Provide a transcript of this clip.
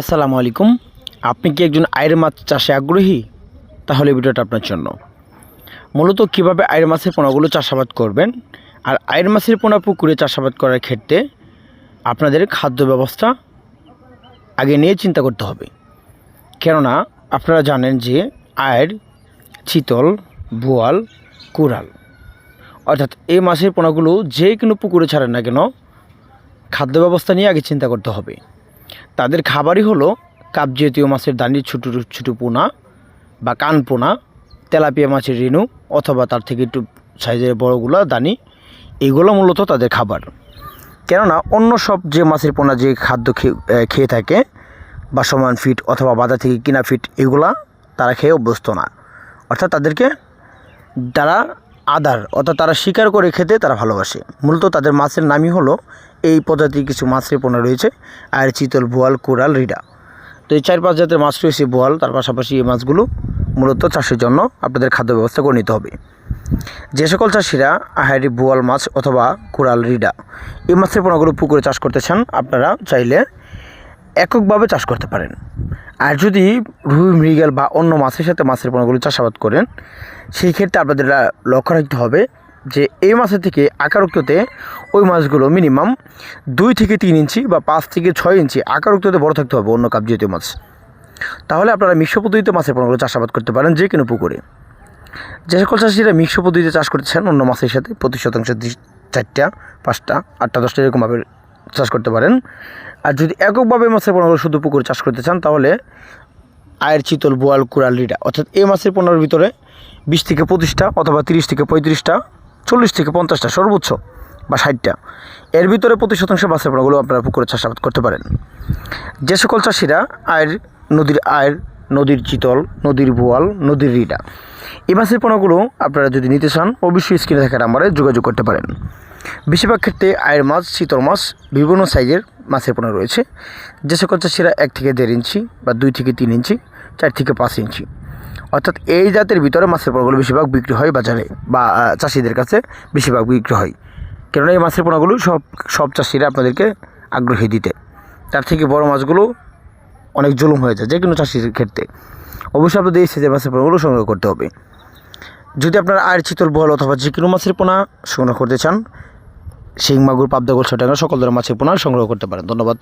আসসালামু আলাইকুম। আপনি কি একজন আয়ের মাছ চাষে আগ্রহী? তাহলে ভিডিওটা আপনার জন্য। মূলত কীভাবে আয়ের মাছের পোনাগুলো চাষাবাদ করবেন আর আয়ের মাছের পোনা পুকুরে চাষাবাদ করার ক্ষেত্রে আপনাদের খাদ্য ব্যবস্থা আগে নিয়ে চিন্তা করতে হবে। কেননা আপনারা জানেন যে আয়ের চিতল, বোয়াল, কুড়াল, অর্থাৎ এই মাছের পোনাগুলো যে কোনো পুকুরে ছাড়েন না কেন, খাদ্য ব্যবস্থা নিয়ে আগে চিন্তা করতে হবে। তাদের খাবারই হলো কাপ জাতীয় মাছের দানি, ছোটো ছোটো পোনা বা কান পোনা, তেলাপিয়া মাছের রেণু অথবা তার থেকে একটু সাইজের বড়গুলো দানি। এগুলো মূলত তাদের খাবার। কেননা অন্য সব যে মাছের পোনা, যে খাদ্য খেয়ে থাকে বা সমান ফিট অথবা বাজার থেকে কিনা ফিট, এগুলা তারা খেয়ে অভ্যস্ত না। অর্থাৎ তাদেরকে তারা আদার অর্থাৎ তারা শিকার করে খেতে তারা ভালোবাসে। মূলত তাদের মাছের নামই হলো এই প্রজাতির কিছু মাছের পোনা রয়েছে, আর চিতল বোয়াল, কোরাল, রিডা। তো এই চার পাঁচ জাতের মাছ রয়েছে বোয়াল, তার পাশাপাশি এই মাছগুলো মূলত চাষের জন্য আপনাদের খাদ্য ব্যবস্থা করে নিতে হবে। যে সকল চাষিরা আহারি বোয়াল মাছ অথবা কোরাল, রিডা এই মাছের পোনাগুলো পুকুরে চাষ করতে চান, আপনারা চাইলে এককভাবে চাষ করতে পারেন। আর যদি রুই, মৃগেল বা অন্য মাছের সাথে মাছের পোনাগুলো চাষাবাদ করেন, সেই ক্ষেত্রে আপনাদের লক্ষ্য রাখতে হবে যে এই মাছের থেকে আকারুক্ততে ওই মাছগুলো মিনিমাম দুই থেকে তিন ইঞ্চি বা পাঁচ থেকে ছয় ইঞ্চি আকারুক্ততে বড় থাকতে হবে অন্য কাপ জাতীয় মাছ। তাহলে আপনারা মিশ্র পদ্ধতিতে মাছের পোনাগুলো চাষাবাদ করতে পারেন যে কোনো পুকুরে। যে সকল চাষিরা মিশ্র পদ্ধতিতে চাষ করতেছেন অন্য মাছের সাথে প্রতি শতাংশ চারটা, পাঁচটা, আটটা, দশটা এরকমভাবে চাষ করতে পারেন। আর যদি এককভাবে মাছের পোনাগুলো শুধু পুকুরে চাষ করতে চান, তাহলে আয়ের চিতল, বোয়াল, কুড়াল, রিডা অর্থাৎ এই মাছের পণ্যের ভিতরে বিশ থেকে পঁচিশটা অথবা তিরিশ থেকে পঁয়ত্রিশটা চল্লিশ থেকে পঞ্চাশটা, সর্বোচ্চ, বা ষাটটা। এর ভিতরে প্রতি শতাংশ বাসের পোনাগুলো আপনারা পুকুরে চাষাবাদ করতে পারেন। যে সকল চাষিরা আয়ের, নদীর আয়ের, নদীর চিতল, নদীর বোয়াল, নদীর রিডা, এই মাছের পোনাগুলো আপনারা যদি নিতে চান, অবশ্যই স্ক্রিনে থাকা নাম্বারে যোগাযোগ করতে পারেন। বেশিরভাগ ক্ষেত্রে আয়ের মাছ চিতল মাছ, বিভিন্ন সাইজের মাছের পোনা রয়েছে। যে সকল চাষিরা এক থেকে দেড় ইঞ্চি বা দুই থেকে তিন ইঞ্চি, চার থেকে পাঁচ ইঞ্চি অর্থাৎ এই জাতের ভিতরে মাছের পোনাগুলো বেশিরভাগ বিক্রি হয় বাজারে বা চাষিদের কাছে বেশিরভাগ বিক্রি হয়। কেননা এই মাছের পোনাগুলো সব সব চাষিরা আপনাদেরকে আগ্রহী দিতে। তার থেকে বড় মাছগুলো অনেক জুলুম হয়ে যায় যে কোনো চাষির ক্ষেত্রে। অবশ্যই আপনাদের এই সাইজের মাছের পোনাগুলো সংগ্রহ করতে হবে। যদি আপনারা আয়ের চিতল বল অথবা যে কোনো মাছের পোনা সংগ্রহ করতে চান, শিং, মাগুর, পাবদা গোল ছটাঙ্গা সকল ধরনের মাছের পোনা সংগ্রহ করতে পারেন। ধন্যবাদ।